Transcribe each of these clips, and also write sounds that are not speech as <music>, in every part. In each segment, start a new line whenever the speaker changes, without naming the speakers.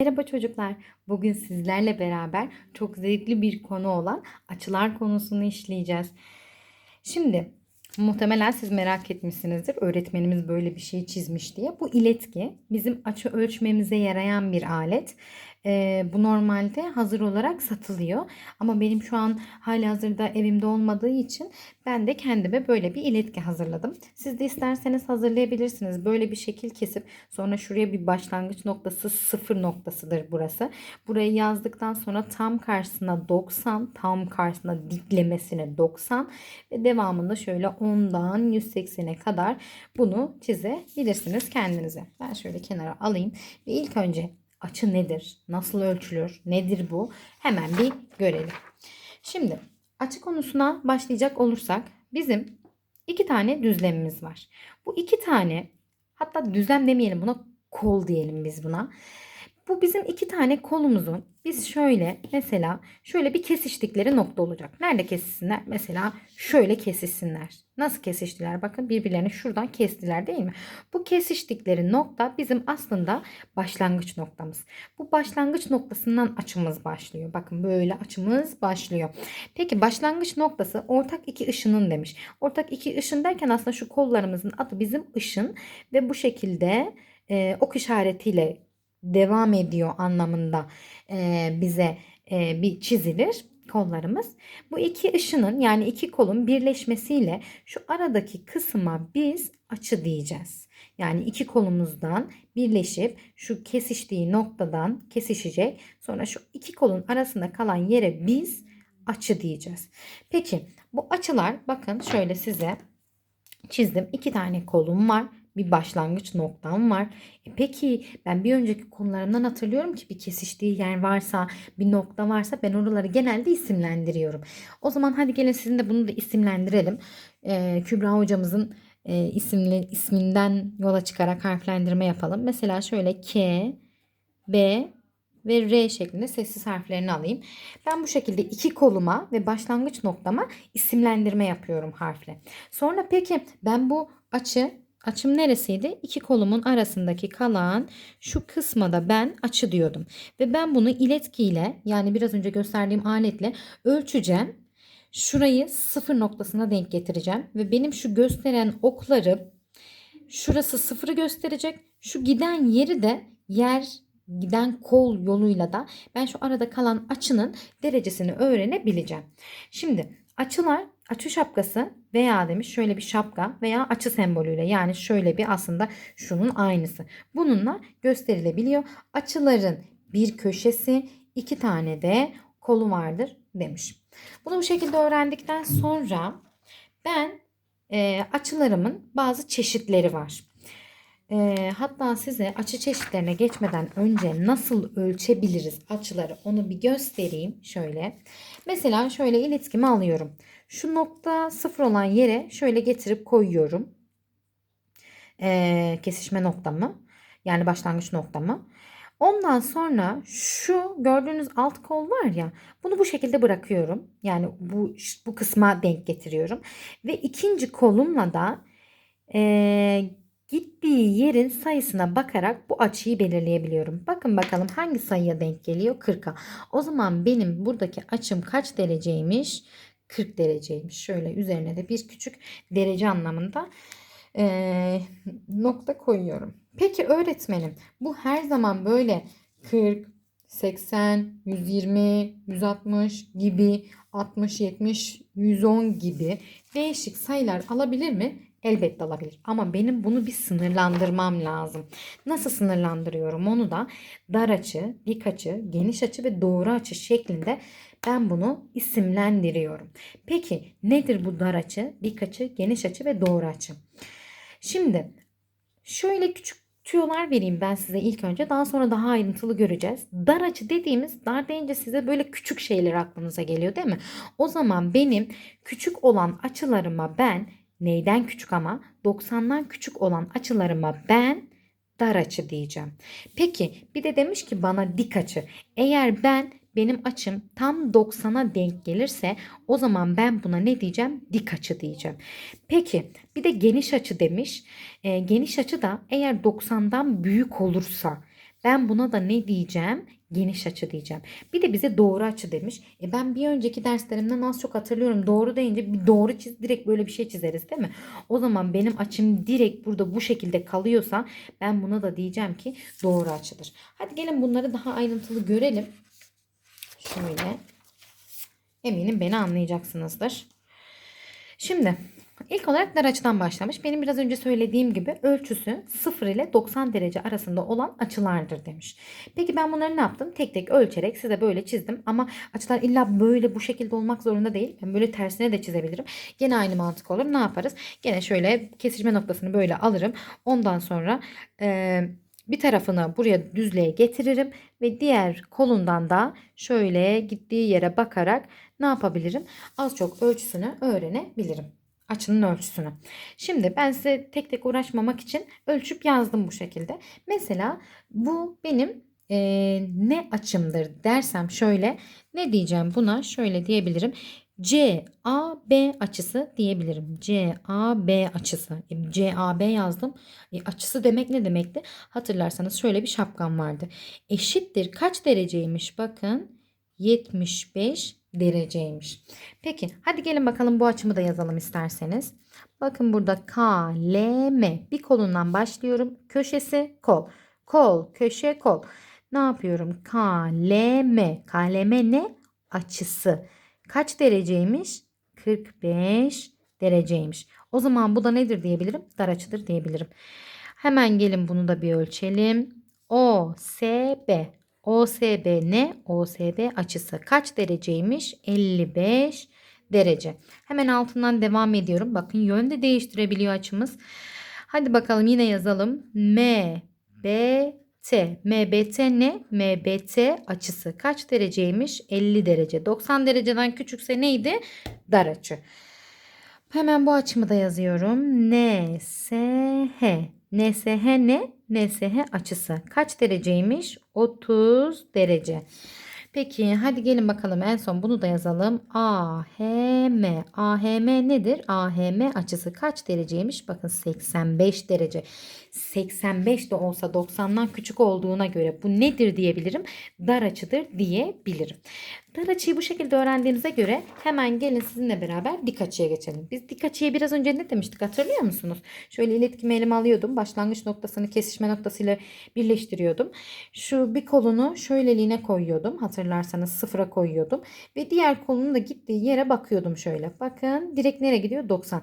Merhaba çocuklar. Bugün sizlerle beraber çok zevkli bir konu olan açılar konusunu işleyeceğiz. Şimdi muhtemelen siz merak etmişsinizdir. Öğretmenimiz böyle bir şey çizmiş diye. Bu iletki bizim açı ölçmemize yarayan bir alet. Ee, bu normalde hazır olarak satılıyor. Ama benim şu an hali hazırda evimde olmadığı için ben de kendime böyle bir iletki hazırladım. Siz de isterseniz hazırlayabilirsiniz. Böyle bir şekil kesip sonra şuraya bir başlangıç noktası sıfır noktasıdır burası. Burayı yazdıktan sonra tam karşısına 90, tam karşısına diklemesine 90 ve devamında şöyle 10'dan 180'e kadar bunu çizebilirsiniz kendinize. Ben şöyle kenara alayım ve ilk önce açı nedir? Nasıl ölçülür? Nedir bu? Hemen bir görelim. Şimdi açı konusuna başlayacak olursak bizim iki tane düzlemimiz var. Bu iki tane hatta düzlem demeyelim buna kol diyelim biz buna. Bu bizim iki tane kolumuzun biz şöyle mesela şöyle bir kesiştikleri nokta olacak. Nerede kesişsinler? Mesela şöyle kesişsinler. Nasıl kesiştiler? Bakın birbirlerini şuradan kestiler değil mi? Bu kesiştikleri nokta bizim aslında başlangıç noktamız. Bu başlangıç noktasından açımız başlıyor. Bakın böyle açımız başlıyor. Peki başlangıç noktası ortak iki ışının demiş. Ortak iki ışın derken aslında şu kollarımızın adı bizim ışın ve bu şekilde e, ok işaretiyle devam ediyor anlamında bize bir çizilir kollarımız. Bu iki ışının yani iki kolun birleşmesiyle şu aradaki kısma biz açı diyeceğiz. Yani iki kolumuzdan birleşip şu kesiştiği noktadan kesişecek. Sonra şu iki kolun arasında kalan yere biz açı diyeceğiz. Peki bu açılar bakın şöyle size çizdim. İki tane kolum var bir başlangıç noktam var. E peki ben bir önceki konularımdan hatırlıyorum ki bir kesiştiği yer varsa, bir nokta varsa ben oraları genelde isimlendiriyorum. O zaman hadi gelin sizin de bunu da isimlendirelim. Ee, Kübra hocamızın e, isimli isminden yola çıkarak harflendirme yapalım. Mesela şöyle K, B ve R şeklinde sessiz harflerini alayım. Ben bu şekilde iki koluma ve başlangıç noktama isimlendirme yapıyorum harfle. Sonra peki ben bu açı Açım neresiydi? İki kolumun arasındaki kalan şu kısma da ben açı diyordum. Ve ben bunu iletkiyle yani biraz önce gösterdiğim aletle ölçeceğim. Şurayı sıfır noktasına denk getireceğim. Ve benim şu gösteren okları şurası sıfırı gösterecek. Şu giden yeri de yer giden kol yoluyla da ben şu arada kalan açının derecesini öğrenebileceğim. Şimdi açılar açı şapkası veya demiş şöyle bir şapka veya açı sembolüyle yani şöyle bir aslında şunun aynısı. Bununla gösterilebiliyor. Açıların bir köşesi iki tane de kolu vardır demiş. Bunu bu şekilde öğrendikten sonra ben e, açılarımın bazı çeşitleri var. E, hatta size açı çeşitlerine geçmeden önce nasıl ölçebiliriz açıları onu bir göstereyim şöyle. Mesela şöyle iletkimi alıyorum. Şu nokta sıfır olan yere şöyle getirip koyuyorum. Ee, kesişme noktamı. Yani başlangıç noktamı. Ondan sonra şu gördüğünüz alt kol var ya bunu bu şekilde bırakıyorum. Yani bu, bu kısma denk getiriyorum. Ve ikinci kolumla da e, gittiği yerin sayısına bakarak bu açıyı belirleyebiliyorum. Bakın bakalım hangi sayıya denk geliyor? 40'a. O zaman benim buradaki açım kaç dereceymiş? 40 dereceymiş. Şöyle üzerine de bir küçük derece anlamında e, nokta koyuyorum. Peki öğretmenim bu her zaman böyle 40, 80, 120, 160 gibi 60, 70, 110 gibi değişik sayılar alabilir mi? Elbette alabilir. Ama benim bunu bir sınırlandırmam lazım. Nasıl sınırlandırıyorum onu da dar açı, dik açı, geniş açı ve doğru açı şeklinde ben bunu isimlendiriyorum. Peki nedir bu dar açı, dik açı, geniş açı ve doğru açı? Şimdi şöyle küçük tüyolar vereyim ben size ilk önce. Daha sonra daha ayrıntılı göreceğiz. Dar açı dediğimiz dar deyince size böyle küçük şeyler aklınıza geliyor değil mi? O zaman benim küçük olan açılarıma ben neyden küçük ama 90'dan küçük olan açılarıma ben dar açı diyeceğim. Peki bir de demiş ki bana dik açı. Eğer ben benim açım tam 90'a denk gelirse o zaman ben buna ne diyeceğim? Dik açı diyeceğim. Peki bir de geniş açı demiş. E, geniş açı da eğer 90'dan büyük olursa Ben buna da ne diyeceğim? Geniş açı diyeceğim. Bir de bize doğru açı demiş. E ben bir önceki derslerimden az çok hatırlıyorum. Doğru deyince bir doğru çiz direkt böyle bir şey çizeriz değil mi? O zaman benim açım direkt burada bu şekilde kalıyorsa ben buna da diyeceğim ki doğru açıdır. Hadi gelin bunları daha ayrıntılı görelim. Şöyle. Eminim beni anlayacaksınızdır. Şimdi ilk olarak dar açıdan başlamış. Benim biraz önce söylediğim gibi ölçüsü 0 ile 90 derece arasında olan açılardır demiş. Peki ben bunları ne yaptım? Tek tek ölçerek size böyle çizdim. Ama açılar illa böyle bu şekilde olmak zorunda değil. Ben böyle tersine de çizebilirim. Gene aynı mantık olur. Ne yaparız? Gene şöyle kesişme noktasını böyle alırım. Ondan sonra eee bir tarafını buraya düzlüğe getiririm ve diğer kolundan da şöyle gittiği yere bakarak ne yapabilirim? Az çok ölçüsünü öğrenebilirim. Açının ölçüsünü. Şimdi ben size tek tek uğraşmamak için ölçüp yazdım bu şekilde. Mesela bu benim eee, ne açımdır dersem şöyle ne diyeceğim buna şöyle diyebilirim. CAB açısı diyebilirim. CAB açısı. E, CAB yazdım. E, açısı demek ne demekti? Hatırlarsanız şöyle bir şapkam vardı. Eşittir kaç dereceymiş? Bakın 75 dereceymiş. Peki hadi gelin bakalım bu açımı da yazalım isterseniz. Bakın burada KLM bir kolundan başlıyorum. Köşesi kol. Kol, köşe, kol. Ne yapıyorum? KLM. KLM ne? Açısı. Kaç dereceymiş? 45 dereceymiş. O zaman bu da nedir diyebilirim? Dar açıdır diyebilirim. Hemen gelin bunu da bir ölçelim. OSB. OSB ne? OSB açısı kaç dereceymiş? 55 derece. Hemen altından devam ediyorum. Bakın yön de değiştirebiliyor açımız. Hadi bakalım yine yazalım. MBT. MBT ne? MBT açısı kaç dereceymiş? 50 derece. 90 dereceden küçükse neydi? Dar açı. Hemen bu açımı da yazıyorum. NSH. NSH ne? NSH açısı. Kaç dereceymiş? 30 derece. Peki hadi gelin bakalım en son bunu da yazalım. AHM. AHM nedir? AHM açısı kaç dereceymiş? Bakın 85 derece. 85 de olsa 90'dan küçük olduğuna göre bu nedir diyebilirim? Dar açıdır diyebilirim. Dar açıyı bu şekilde öğrendiğinize göre hemen gelin sizinle beraber dik açıya geçelim. Biz dik açıya biraz önce ne demiştik hatırlıyor musunuz? Şöyle iletkimi elime alıyordum. Başlangıç noktasını kesişme noktasıyla birleştiriyordum. Şu bir kolunu şöyleliğine koyuyordum. Hatırlarsanız sıfıra koyuyordum. Ve diğer kolunun da gittiği yere bakıyordum şöyle. Bakın direkt nereye gidiyor? 90.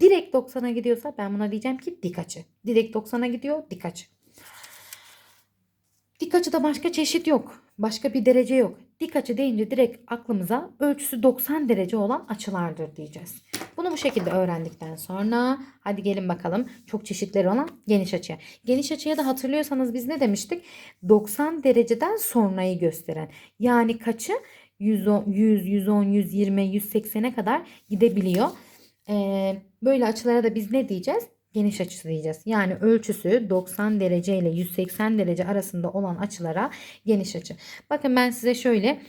Direkt 90'a gidiyorsa ben buna diyeceğim ki dik açı. Direkt 90'a gidiyor dik açı. Dik açıda başka çeşit yok. Başka bir derece yok. Dik açı deyince direkt aklımıza ölçüsü 90 derece olan açılardır diyeceğiz. Bunu bu şekilde öğrendikten sonra hadi gelin bakalım çok çeşitleri olan geniş açıya. Geniş açıya da hatırlıyorsanız biz ne demiştik? 90 dereceden sonrayı gösteren. Yani kaçı? 110, 100, 110, 120, 180'e kadar gidebiliyor. Ee, böyle açılara da biz ne diyeceğiz? Geniş açısı diyeceğiz. Yani ölçüsü 90 derece ile 180 derece arasında olan açılara geniş açı. Bakın ben size şöyle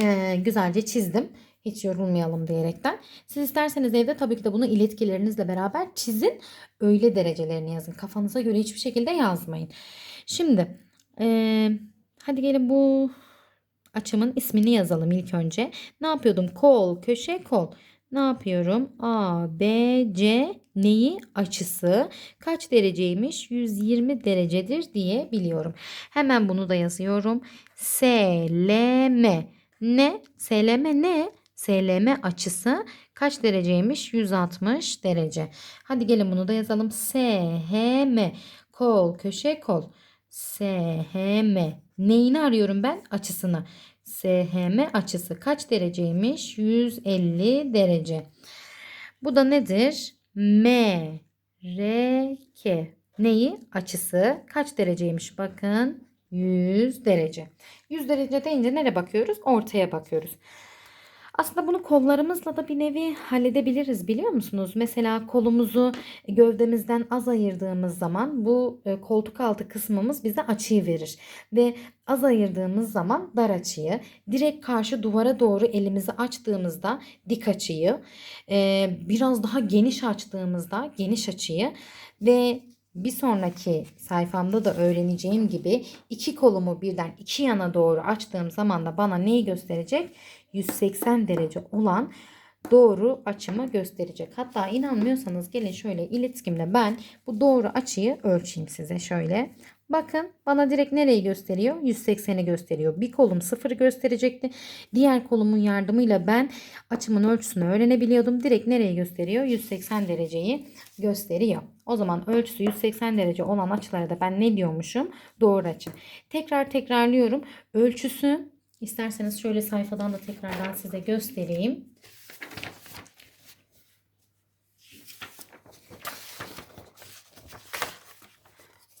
e, güzelce çizdim. Hiç yorulmayalım diyerekten. Siz isterseniz evde tabii ki de bunu iletkilerinizle beraber çizin. Öyle derecelerini yazın. Kafanıza göre hiçbir şekilde yazmayın. Şimdi e, hadi gelin bu açımın ismini yazalım ilk önce. Ne yapıyordum? Kol, köşe, kol. Ne yapıyorum? A, B, C neyi? Açısı. Kaç dereceymiş? 120 derecedir diye biliyorum. Hemen bunu da yazıyorum. SLM. Ne? SLM ne? SLM açısı kaç dereceymiş? 160 derece. Hadi gelin bunu da yazalım. SHM. Kol, köşe, kol. SHM. Neyini arıyorum ben? Açısını. SHM açısı kaç dereceymiş? 150 derece. Bu da nedir? M, R, K. Neyi? Açısı kaç dereceymiş? Bakın 100 derece. 100 derece deyince nereye bakıyoruz? Ortaya bakıyoruz. Aslında bunu kollarımızla da bir nevi halledebiliriz biliyor musunuz? Mesela kolumuzu gövdemizden az ayırdığımız zaman bu e, koltuk altı kısmımız bize açıyı verir. Ve az ayırdığımız zaman dar açıyı, direkt karşı duvara doğru elimizi açtığımızda dik açıyı, e, biraz daha geniş açtığımızda geniş açıyı ve bir sonraki sayfamda da öğreneceğim gibi iki kolumu birden iki yana doğru açtığım zaman da bana neyi gösterecek? 180 derece olan doğru açımı gösterecek. Hatta inanmıyorsanız gelin şöyle iletkimle ben bu doğru açıyı ölçeyim size şöyle. Bakın bana direkt nereyi gösteriyor? 180'i gösteriyor. Bir kolum 0'ı gösterecekti. Diğer kolumun yardımıyla ben açımın ölçüsünü öğrenebiliyordum. Direkt nereyi gösteriyor? 180 dereceyi gösteriyor. O zaman ölçüsü 180 derece olan açılara da ben ne diyormuşum? Doğru açı. Tekrar tekrarlıyorum. Ölçüsü isterseniz şöyle sayfadan da tekrardan size göstereyim.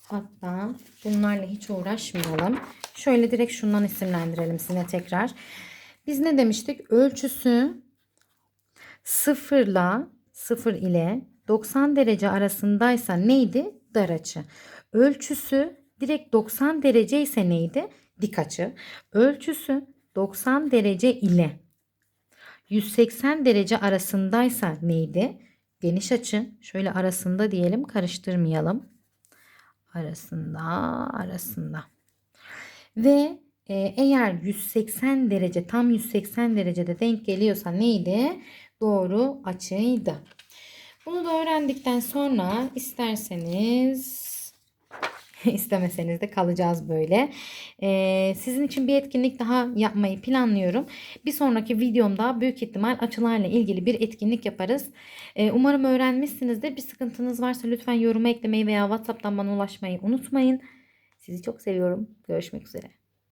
Hatta bunlarla hiç uğraşmayalım. Şöyle direkt şundan isimlendirelim size tekrar. Biz ne demiştik? Ölçüsü 0 ile 0 ile 90 derece arasındaysa neydi? Dar açı. Ölçüsü direkt 90 derece ise neydi? Dik açı. Ölçüsü 90 derece ile 180 derece arasındaysa neydi? Geniş açı. Şöyle arasında diyelim karıştırmayalım arasında arasında. Ve e, eğer 180 derece tam 180 derecede denk geliyorsa neydi? Doğru açıydı. Bunu da öğrendikten sonra isterseniz <laughs> istemeseniz de kalacağız böyle. Ee, sizin için bir etkinlik daha yapmayı planlıyorum. Bir sonraki videomda büyük ihtimal açılarla ilgili bir etkinlik yaparız. Ee, umarım öğrenmişsinizdir. Bir sıkıntınız varsa lütfen yoruma eklemeyi veya WhatsApp'tan bana ulaşmayı unutmayın. Sizi çok seviyorum. Görüşmek üzere.